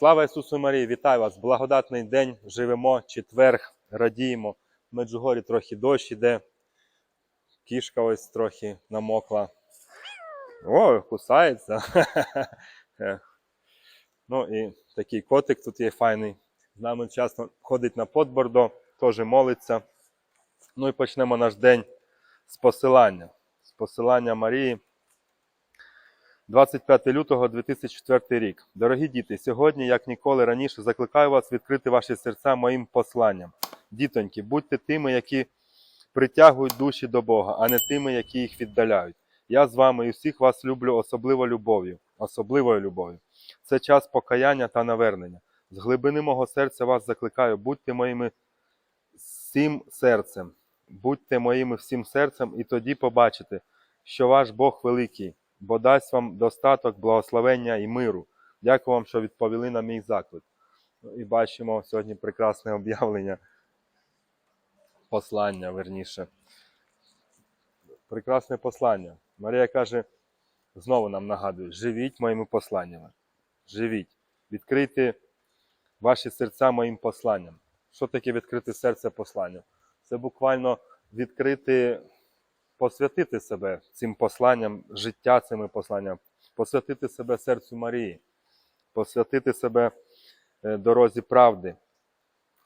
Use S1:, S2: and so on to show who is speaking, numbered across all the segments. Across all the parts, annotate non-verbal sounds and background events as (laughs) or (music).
S1: Слава Ісусу Марії! Вітаю вас! Благодатний день! Живемо, четверг, радіємо. В Меджугорі трохи дощ іде. Кішка ось трохи намокла. О, кусається. (laughs) ну і такий котик тут є файний. З нами часто ходить на подбордо, теж молиться. Ну і почнемо наш день з посилання. З посилання Марії. 25 лютого 2004 рік. Дорогі діти, сьогодні, як ніколи раніше, закликаю вас відкрити ваші серця моїм посланням. Дітоньки, будьте тими, які притягують душі до Бога, а не тими, які їх віддаляють. Я з вами і всіх вас люблю особливо любов'ю, особливою любов'ю. Це час покаяння та навернення. З глибини мого серця вас закликаю, будьте моїми всім серцем, будьте моїми всім серцем, і тоді побачите, що ваш Бог великий, бо дасть вам достаток благословення і миру. Дякую вам, що відповіли на мій заклик. І бачимо сьогодні прекрасне об'явлення, послання, верніше. Прекрасне послання. Марія каже, знову нам нагадує: живіть моїми посланнями. Живіть. Відкрийте ваші серця моїм посланням. Що таке відкрити серце посланням? Це буквально відкрити, посвятити себе цим посланням, життя цими посланням, посвятити себе серцю Марії, посвятити себе е, дорозі правди,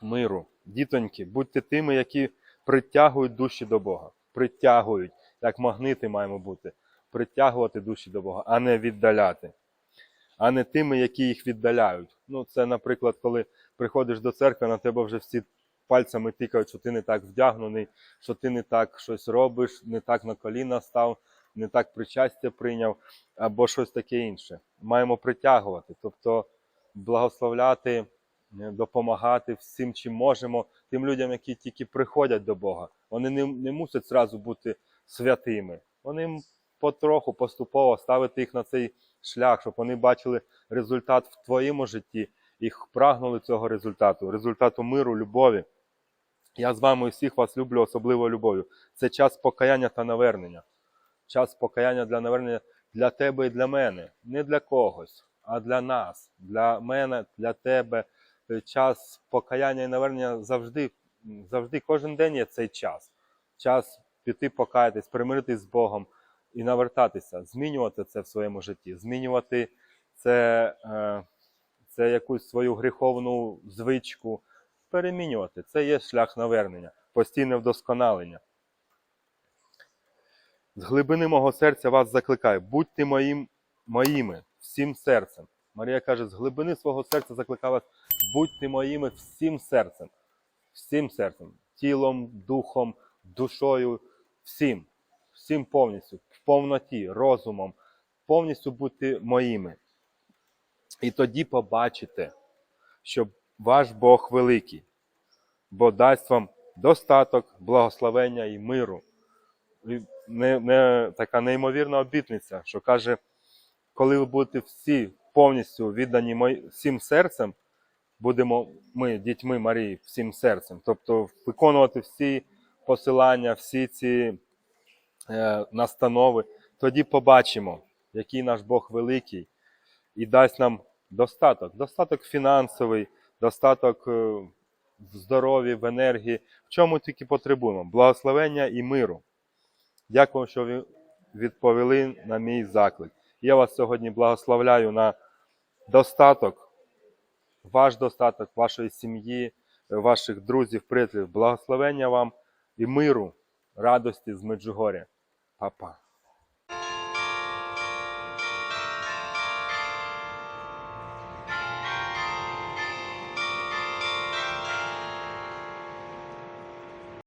S1: миру. Дітоньки, будьте тими, які притягують душі до Бога. Притягують, як магнити маємо бути, притягувати душі до Бога, а не віддаляти. А не тими, які їх віддаляють. Ну, це, наприклад, коли приходиш до церкви, на тебе вже всі пальцями тикають, що ти не так вдягнений, що ти не так щось робиш, не так на коліна став, не так причастя прийняв, або щось таке інше. Маємо притягувати, тобто благословляти, е, допомагати всім, чим можемо, тим людям, які тільки приходять до Бога. Вони не, не мусять зразу бути святими. Вони потроху, поступово ставити їх на цей шлях, щоб вони бачили результат в твоєму житті і прагнули цього результату, результату миру, любові. Я з вами всіх вас люблю особливою любов'ю. Це час покаяння та навернення. Час покаяння для навернення для тебе і для мене. Не для когось, а для нас, для мене, для тебе. Е, Час покаяння і навернення завжди, завжди, кожен день є цей час. Час піти покаятись, примиритись з Богом і навертатися, змінювати це в своєму житті, змінювати це, е, це якусь свою гріховну звичку, перемінювати. Це є шлях навернення, постійне вдосконалення. З глибини мого серця вас закликаю, будьте моїм, моїми всім серцем. Марія каже, з глибини свого серця закликаю вас, будьте моїми всім серцем, всім серцем, тілом, духом, душою, всім, всім повністю, в повноті, розумом, повністю будьте моїми. І тоді побачите, що ваш Бог великий, бо дасть вам достаток, благословення і миру. І не, не, така неймовірна обітниця, що каже, коли ви будете всі повністю віддані всім серцем, будемо ми, дітьми Марії, всім серцем. Тобто виконувати всі посилання, всі ці е, настанови, тоді побачимо, який наш Бог великий, і дасть нам достаток, достаток фінансовий, достаток е, в здоров'ї, в енергії, в чому тільки потребуємо. Благословення і миру. Дякую, що ви відповіли на мій заклик. Я вас сьогодні благословляю на достаток, ваш достаток, вашої сім'ї, ваших друзів, приятелів. Благословення вам і миру, радості з Меджугоря. Па-па.